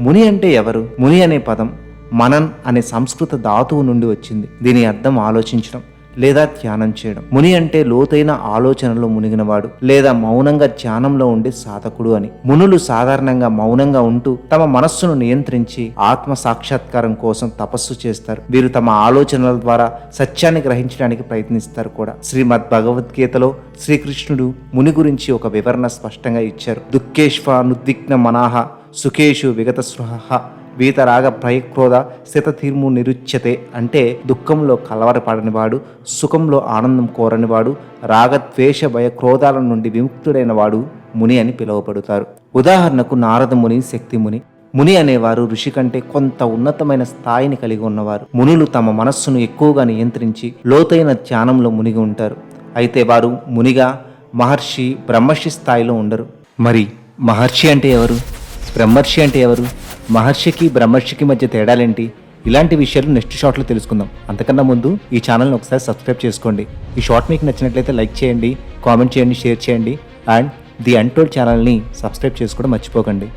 ముని అంటే ఎవరు? ముని అనే పదం మనన్ అనే సంస్కృత ధాతువు నుండి వచ్చింది. దీని అర్థం ఆలోచించడం లేదా ధ్యానం చేయడం. ముని అంటే లోతైన ఆలోచనలో మునిగినవాడు లేదా మౌనంగా ధ్యానంలో ఉండే సాధకుడు అని. మునులు సాధారణంగా మౌనంగా ఉంటూ తమ మనస్సును నియంత్రించి ఆత్మ సాక్షాత్కారం కోసం తపస్సు చేస్తారు. వీరు తమ ఆలోచనల ద్వారా సత్యాన్ని గ్రహించడానికి ప్రయత్నిస్తారు కూడా. శ్రీమద్ భగవద్గీతలో శ్రీకృష్ణుడు ముని గురించి ఒక వివరణ స్పష్టంగా ఇచ్చారు. దుఃఖేశ్వ నుద్విగ్న మనాహ సుఖేషు విగత స్పృహ వీతరాగ ప్రయక్రోధ స్థితతీర్ము నిరుచ్యతే అంటే దుఃఖంలో కలవరపడనివాడు సుఖంలో ఆనందం కోరనివాడు రాగద్వేష భయ క్రోధాల నుండి విముక్తుడైన వాడు ముని అని పిలువబడతారు. ఉదాహరణకు నారద ముని శక్తి ముని. ముని అనేవారు ఋషి కంటే కొంత ఉన్నతమైన స్థాయిని కలిగి ఉన్నవారు. మునులు తమ మనస్సును ఎక్కువగా నియంత్రించి లోతైన ధ్యానంలో మునిగి ఉంటారు. అయితే వారు మునిగా మహర్షి బ్రహ్మర్షి స్థాయిలో ఉండరు. మరి మహర్షి అంటే ఎవరు? బ్రహ్మర్షి అంటే ఎవరు? మహర్షికి బ్రహ్మర్షికి మధ్య తేడాలేంటి? ఇలాంటి విషయాలు నెక్స్ట్ షార్ట్లో తెలుసుకుందాం. అంతకన్నా ముందు ఈ ఛానల్ని ఒకసారి సబ్స్క్రైబ్ చేసుకోండి. ఈ షార్ట్ మీకు నచ్చినట్లయితే లైక్ చేయండి కామెంట్ చేయండి షేర్ చేయండి అండ్ ది అంటోల్డ్ ఛానల్ని సబ్స్క్రైబ్ చేసుకోవడం మర్చిపోకండి.